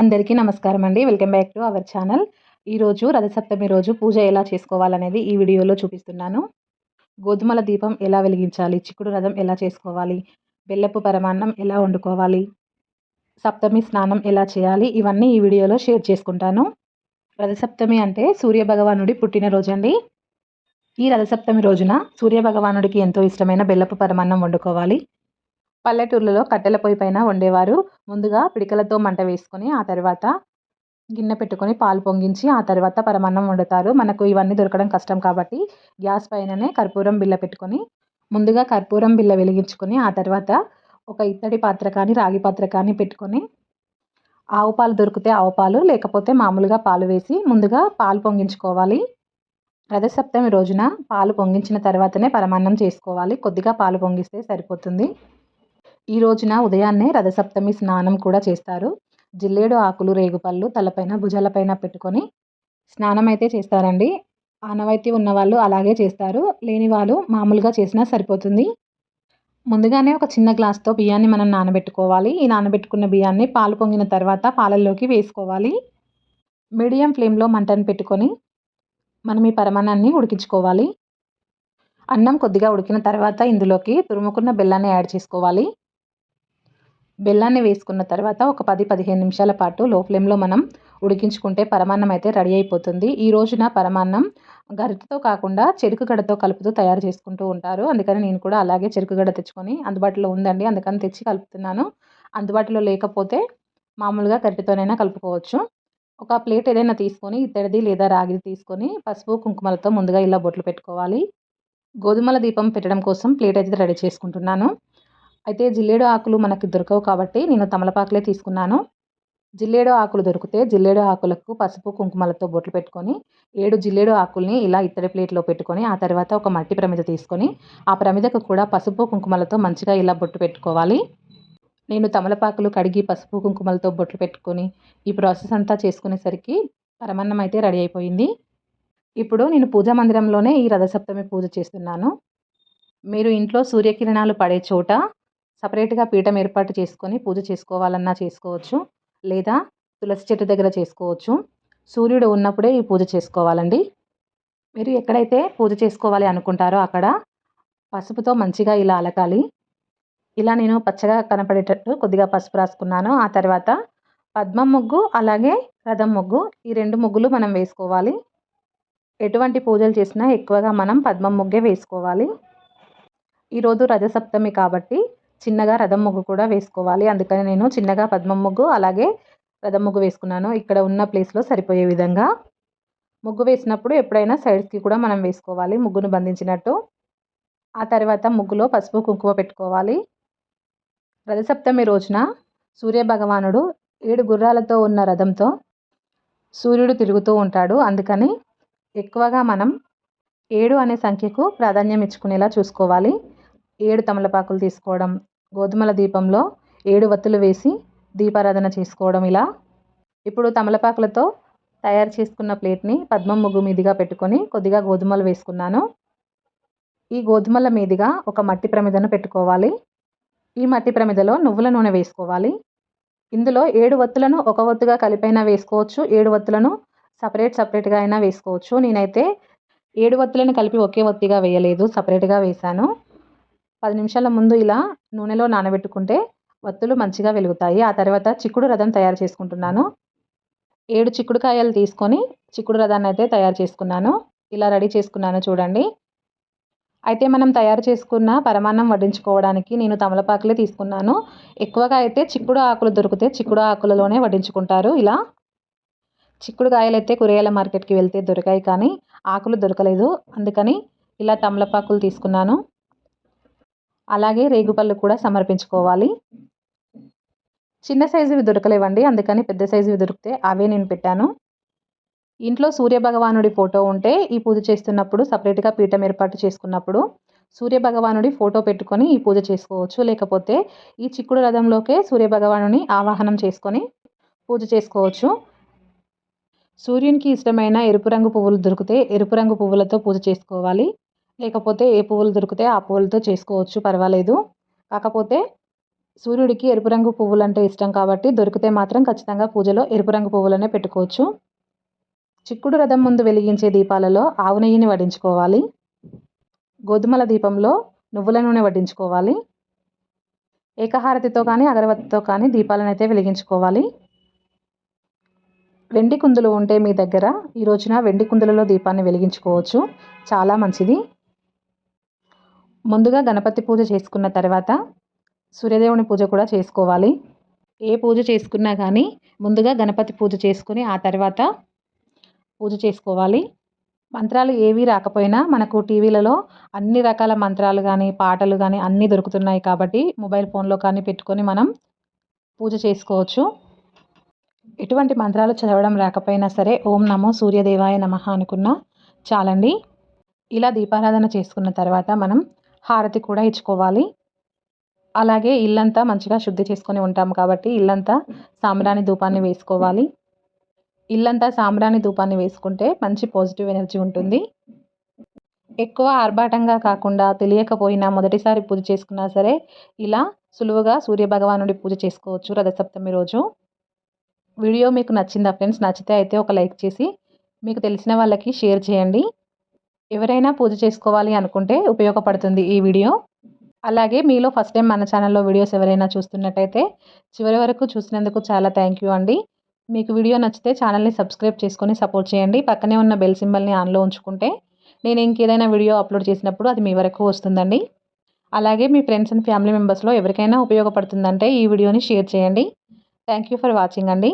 అందరికీ నమస్కారం అండి. Welcome back to our channel. ఈరోజు రథసప్తమి రోజు పూజ ఎలా చేసుకోవాలనేది ఈ వీడియోలో చూపిస్తున్నాను. గోధుమల దీపం ఎలా వెలిగించాలి? చిక్కుడు రథం ఎలా చేసుకోవాలి? బెల్లపు పరమాన్నం ఎలా వండుకోవాలి? సప్తమి స్నానం ఎలా చేయాలి? ఇవన్నీ ఈ వీడియోలో షేర్ చేసుకుంటాను. రథసప్తమి అంటే సూర్యభగవానుడి పుట్టినరోజు అండి. ఈ రథసప్తమి రోజున సూర్యభగవానుడికి ఎంతో ఇష్టమైన బెల్లపు పరమాన్నం వండుకోవాలి. పల్లెటూర్లలో కట్టెల పొయ్యి పైన వండేవారు. ముందుగా పిడికలతో మంట వేసుకొని ఆ తర్వాత గిన్నె పెట్టుకొని పాలు పొంగించి ఆ తర్వాత పరమాన్నం వండుతారు. మనకు ఇవన్నీ దొరకడం కష్టం కాబట్టి గ్యాస్ పైననే కర్పూరం బిల్ల పెట్టుకొని ముందుగా కర్పూరం బిల్ల వెలిగించుకొని ఆ తర్వాత ఒక ఇత్తడి పాత్ర కానీ రాగి పాత్ర కానీ పెట్టుకొని ఆవు పాలు దొరికితే ఆవు పాలు లేకపోతే మామూలుగా పాలు వేసి ముందుగా పాలు పొంగించుకోవాలి. రథసప్తమి రోజున పాలు పొంగించిన తర్వాతనే పరమాన్నం చేసుకోవాలి. కొద్దిగా పాలు పొంగిస్తే సరిపోతుంది. ఈ రోజున ఉదయాన్నే రథసప్తమి స్నానం కూడా చేస్తారు. జిల్లేడు ఆకులు రేగుపళ్ళు తలపైన భుజాలపైన పెట్టుకొని స్నానం అయితే చేస్తారండి. ఆనవాయితీ ఉన్నవాళ్ళు అలాగే చేస్తారు. లేని వాళ్ళు మామూలుగా చేసినా సరిపోతుంది. ముందుగానే ఒక చిన్న గ్లాస్తో బియ్యాన్ని మనం నానబెట్టుకోవాలి. ఈ నానబెట్టుకున్న బియ్యాన్ని పాలు పొంగిన తర్వాత పాలల్లోకి వేసుకోవాలి. మీడియం ఫ్లేమ్లో మంటను పెట్టుకొని మనం ఈ పరమాణాన్ని ఉడికించుకోవాలి. అన్నం కొద్దిగా ఉడికిన తర్వాత ఇందులోకి తురుముకున్న బెల్లాన్ని యాడ్ చేసుకోవాలి. బెల్లాన్ని వేసుకున్న తర్వాత ఒక పది పదిహేను నిమిషాల పాటు లో ఫ్లేమ్లో మనం ఉడికించుకుంటే పరమాన్నం అయితే రెడీ అయిపోతుంది. ఈ రోజున పరమాన్నం గరిటతో కాకుండా చెరుకు గడతో కలుపుతూ తయారు చేసుకుంటూ ఉంటారు. అందుకని నేను కూడా అలాగే చెరుకు గడ తెచ్చుకొని అందుబాటులో ఉందండి. అందుకని తెచ్చి కలుపుతున్నాను. అందుబాటులో లేకపోతే మామూలుగా గరిటతోనైనా కలుపుకోవచ్చు. ఒక ప్లేట్ ఏదైనా తీసుకొని ఇత్తడిది లేదా రాగిది తీసుకొని పసుపు కుంకుమలతో ముందుగా ఇలా బొట్లు పెట్టుకోవాలి. గోధుమల దీపం పెట్టడం కోసం ప్లేట్ అయితే రెడీ చేసుకుంటున్నాను. అయితే జిల్లేడు ఆకులు మనకి దొరకవు కాబట్టి నేను తమలపాకులే తీసుకున్నాను. జిల్లేడు ఆకులు దొరికితే జిల్లేడు ఆకులకు పసుపు కుంకుమలతో బొట్లు పెట్టుకొని ఏడు జిల్లేడు ఆకుల్ని ఇలా ఇత్తడి ప్లేట్లో పెట్టుకొని ఆ తర్వాత ఒక మట్టి ప్రమిద తీసుకొని ఆ ప్రమిదకు కూడా పసుపు కుంకుమలతో మంచిగా ఇలా బొట్టు పెట్టుకోవాలి. నేను తమలపాకులు కడిగి పసుపు కుంకుమలతో బొట్లు పెట్టుకొని ఈ ప్రాసెస్ అంతా చేసుకునేసరికి పరమన్నం అయితే రెడీ అయిపోయింది. ఇప్పుడు నేను పూజా మందిరంలోనే ఈ రథసప్తమి పూజ చేస్తున్నాను. మీరు ఇంట్లో సూర్యకిరణాలు పడే చోట సపరేట్గా పీఠం ఏర్పాటు చేసుకొని పూజ చేసుకోవాలన్నా చేసుకోవచ్చు. లేదా తులసి చెట్టు దగ్గర చేసుకోవచ్చు. సూర్యుడు ఉన్నప్పుడే ఈ పూజ చేసుకోవాలండి. మీరు ఎక్కడైతే పూజ చేసుకోవాలి అనుకుంటారో అక్కడ పసుపుతో మంచిగా ఇలా అలకాలి. ఇలా నేను పచ్చగా కనపడేటట్టు కొద్దిగా పసుపు రాసుకున్నాను. ఆ తర్వాత పద్మం ముగ్గు అలాగే రథం ముగ్గు ఈ రెండు ముగ్గులు మనం వేసుకోవాలి. ఎటువంటి పూజలు చేసినా ఎక్కువగా మనం పద్మం ముగ్గే వేసుకోవాలి. ఈరోజు రథసప్తమి కాబట్టి చిన్నగా రథం ముగ్గు కూడా వేసుకోవాలి. అందుకని నేను చిన్నగా పద్మం ముగ్గు అలాగే రథం ముగ్గు వేసుకున్నాను. ఇక్కడ ఉన్న ప్లేస్లో సరిపోయే విధంగా. ముగ్గు వేసినప్పుడు ఎప్పుడైనా సైడ్స్కి కూడా మనం వేసుకోవాలి ముగ్గును బంధించినట్టు. ఆ తర్వాత ముగ్గులో పసుపు కుంకుమ పెట్టుకోవాలి. రథసప్తమి రోజున సూర్యభగవానుడు ఏడు గుర్రాలతో ఉన్న రథంతో సూర్యుడు తిరుగుతూ ఉంటాడు. అందుకని ఎక్కువగా మనం ఏడు అనే సంఖ్యకు ప్రాధాన్యం ఇచ్చుకునేలా చూసుకోవాలి. ఏడు తమలపాకులు తీసుకోవడం గోధుమల దీపంలో ఏడు వత్తులు వేసి దీపారాధన చేసుకోవడం ఇలా. ఇప్పుడు తమలపాకులతో తయారు చేసుకున్న ప్లేట్ని పద్మం ముగ్గు మీదుగా పెట్టుకొని కొద్దిగా గోధుమలు వేసుకున్నాను. ఈ గోధుమల మీదుగా ఒక మట్టి ప్రమిదను పెట్టుకోవాలి. ఈ మట్టి ప్రమిదలో నువ్వుల నూనె వేసుకోవాలి. ఇందులో ఏడు వత్తులను ఒక వత్తుగా కలిపైనా వేసుకోవచ్చు ఏడు వత్తులను సపరేట్ సపరేట్గా అయినా వేసుకోవచ్చు. నేనైతే ఏడు వత్తులను కలిపి ఒకే వత్తిగా వేయలేదు సపరేట్గా వేశాను. పది నిమిషాల ముందు ఇలా నూనెలో నానబెట్టుకుంటే వత్తులు మంచిగా వెలుగుతాయి. ఆ తర్వాత చిక్కుడు రథం తయారు చేసుకుంటున్నాను. ఏడు చిక్కుడుకాయలు తీసుకొని చిక్కుడు రథాన్ని అయితే తయారు చేసుకున్నాను. ఇలా రెడీ చేసుకున్నాను చూడండి. అయితే మనం తయారు చేసుకున్న పరమాన్నం వడ్డించుకోవడానికి నేను తమలపాకులే తీసుకున్నాను. ఎక్కువగా అయితే చిక్కుడు ఆకులు దొరికితే చిక్కుడు ఆకులలోనే వడ్డించుకుంటారు. ఇలా చిక్కుడు కాయలు అయితే కూరగాయల మార్కెట్కి వెళ్తే దొరికాయి కానీ ఆకులు దొరకలేదు. అందుకని ఇలా తమలపాకులు తీసుకున్నాను. అలాగే రేగుపళ్ళు కూడా సమర్పించుకోవాలి. చిన్న సైజువి దొరకలేవండి అందుకని పెద్ద సైజువి దొరికితే అవే నేను పెట్టాను. ఇంట్లో సూర్యభగవానుడి ఫోటో ఉంటే ఈ పూజ చేస్తున్నప్పుడు సపరేట్గా పీఠం ఏర్పాటు చేసుకున్నప్పుడు సూర్యభగవానుడి ఫోటో పెట్టుకొని ఈ పూజ చేసుకోవచ్చు. లేకపోతే ఈ చిక్కుడు రథంలోకే సూర్యభగవానుని ఆవాహనం చేసుకొని పూజ చేసుకోవచ్చు. సూర్యునికి ఇష్టమైన ఎరుపు రంగు పువ్వులు దొరికితే ఎరుపు రంగు పువ్వులతో పూజ చేసుకోవాలి. లేకపోతే ఏ పువ్వులు దొరికితే ఆ పువ్వులతో చేసుకోవచ్చు పర్వాలేదు. కాకపోతే సూర్యుడికి ఎరుపు రంగు పువ్వులు అంటే ఇష్టం కాబట్టి దొరికితే మాత్రం ఖచ్చితంగా పూజలో ఎరుపు రంగు పువ్వులనే పెట్టుకోవచ్చు. చిక్కుడు రథం ముందు వెలిగించే దీపాలలో ఆవు నెయ్యిని వడించుకోవాలి. గోధుమల దీపంలో నువ్వుల నూనె వడ్డించుకోవాలి. ఏకహారతితో కానీ అగరవత్తితో కానీ దీపాలను అయితే వెలిగించుకోవాలి. వెండి కుందులు ఉంటే మీ దగ్గర ఈ రోజున వెండి కుందులలో దీపాన్ని వెలిగించుకోవచ్చు. చాలా మంచిది. ముందుగా గణపతి పూజ చేసుకున్న తర్వాత సూర్యదేవుని పూజ కూడా చేసుకోవాలి. ఏ పూజ చేసుకున్నా కానీ ముందుగా గణపతి పూజ చేసుకుని ఆ తర్వాత పూజ చేసుకోవాలి. మంత్రాలు ఏవి రాకపోయినా మనకు టీవీలలో అన్ని రకాల మంత్రాలు కానీ పాటలు కానీ అన్నీ దొరుకుతున్నాయి కాబట్టి మొబైల్ ఫోన్లో కానీ పెట్టుకొని మనం పూజ చేసుకోవచ్చు. ఎటువంటి మంత్రాలు చదవడం రాకపోయినా సరే ఓం నమో సూర్యదేవాయ నమ అనుకున్నా చాలండి. ఇలా దీపారాధన చేసుకున్న తర్వాత మనం హారతి కూడా ఇచ్చుకోవాలి. అలాగే ఇల్లంతా మంచిగా శుద్ధి చేసుకొని ఉంటాము కాబట్టి ఇల్లంతా సాంబ్రాణి ధూపాన్ని వేసుకోవాలి. ఇల్లంతా సాంబ్రాణి ధూపాన్ని వేసుకుంటే మంచి పాజిటివ్ ఎనర్జీ ఉంటుంది. ఎక్కువ ఆర్భాటంగా కాకుండా తెలియకపోయినా మొదటిసారి పూజ చేసుకున్నా సరే ఇలా సులువుగా సూర్యభగవానుడి పూజ చేసుకోవచ్చు రథసప్తమి రోజు. వీడియో మీకు నచ్చిందా ఫ్రెండ్స్? నచ్చితే అయితే ఒక లైక్ చేసి మీకు తెలిసిన వాళ్ళకి షేర్ చేయండి. ఎవరైనా పూజ చేసుకోవాలి అనుకుంటే ఉపయోగపడుతుంది ఈ వీడియో. అలాగే మీలో ఫస్ట్ టైం మన ఛానల్లో వీడియోస్ ఎవరైనా చూస్తున్నట్టయితే చివరి వరకు చూసినందుకు చాలా థ్యాంక్ యూ అండి. మీకు వీడియో నచ్చితే ఛానల్ని సబ్స్క్రైబ్ చేసుకొని సపోర్ట్ చేయండి. పక్కనే ఉన్న బెల్ సింబల్ని ఆన్లో ఉంచుకుంటే నేను ఇంకేదైనా వీడియో అప్లోడ్ చేసినప్పుడు అది మీ వరకు వస్తుందండి. అలాగే మీ ఫ్రెండ్స్ అండ్ ఫ్యామిలీ మెంబర్స్లో ఎవరికైనా ఉపయోగపడుతుందంటే ఈ వీడియోని షేర్ చేయండి. థ్యాంక్ యూ ఫర్ వాచింగ్ అండి.